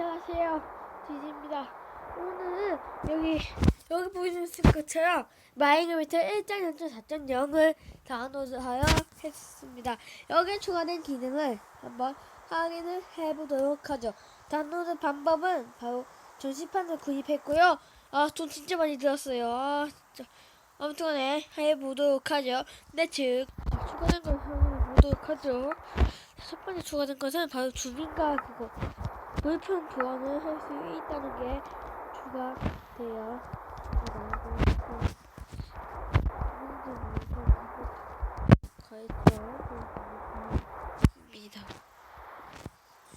안녕하세요. 디지입니다. 오늘은 여기 여기 보이는 것처럼 마이너미터 1.0.4.0을 다운로드하여 했습니다. 여기에 추가된 기능을 한번 확인을 해보도록 하죠. 다운로드 방법은 바로 전시판을 구입했고요. 아, 돈 진짜 많이 들었어요. 아, 진짜. 아무튼간에 해보도록 하죠. 네, 즉 추가된 걸 확인해보도록 하죠. 첫 번째 추가된 것은 바로 주민가 그거 물품 교환을 할 수 있다는 게.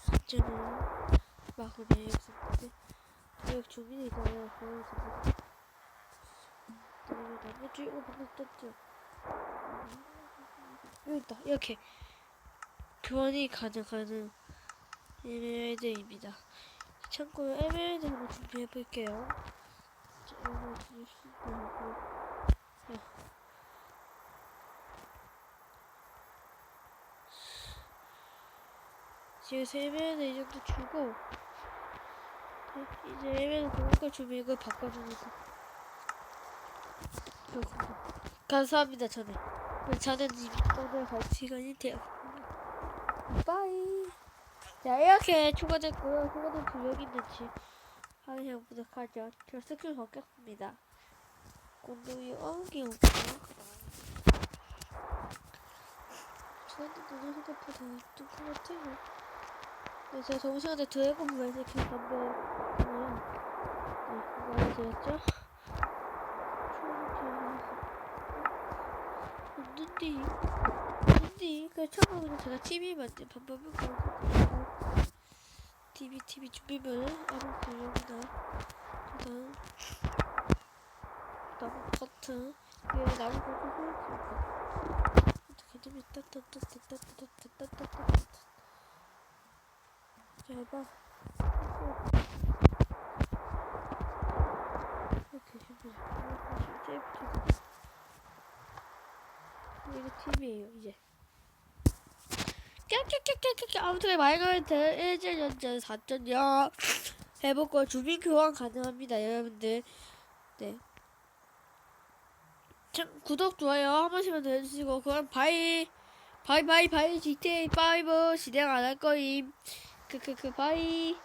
첫째는 마구네 역습인데 지역 주민이 있어요. 보여주고 나머지 이거 방금 떴죠. 여기 있다. 이렇게 교환이 가능한 에메랄드입니다. 참고로 에메랄드 한번 준비해 볼게요. 자, 이거 줄수 있고. 지금 세 에메랄드 이 정도 주고 네, 이제 에메랄드 공과 주면 이걸 바꿔주니까. 감사합니다 저는 저는 이미 오늘 갈 시간이 되었습니다. 빠이 자 이렇게 추가됐고요. 추가된 구역이 있는지 확인해 보도록 하죠. 저 스킬 바뀌었습니다. 공동이 어기 없고 저한테 눈을 생각보다 뚱것 같아요. 네, 제가 정시간에 드래곤 블레이드 킬 한번 하면 네, 알려드렸죠? 없는데 없는데 그 처음으로 제가 TV 만든 방법을 보여드릴게요 TV TV 준비물 보려구나 그다음 나무 커튼 위에 나무 커튼 설치 어떻게 되면 따따따따따따따따따따따 제발 이렇게 해보자 이거 TV에요 이제 아무튼 마이너리트 1.0 4.0 해보고 주민 교환 가능합니다 여러분들. 네. 참, 구독 좋아요 한 번씩만 더 해주시고 그럼 바이 바이 바이 바이 GTA 5 진행 안 할 거임. 크크크 바이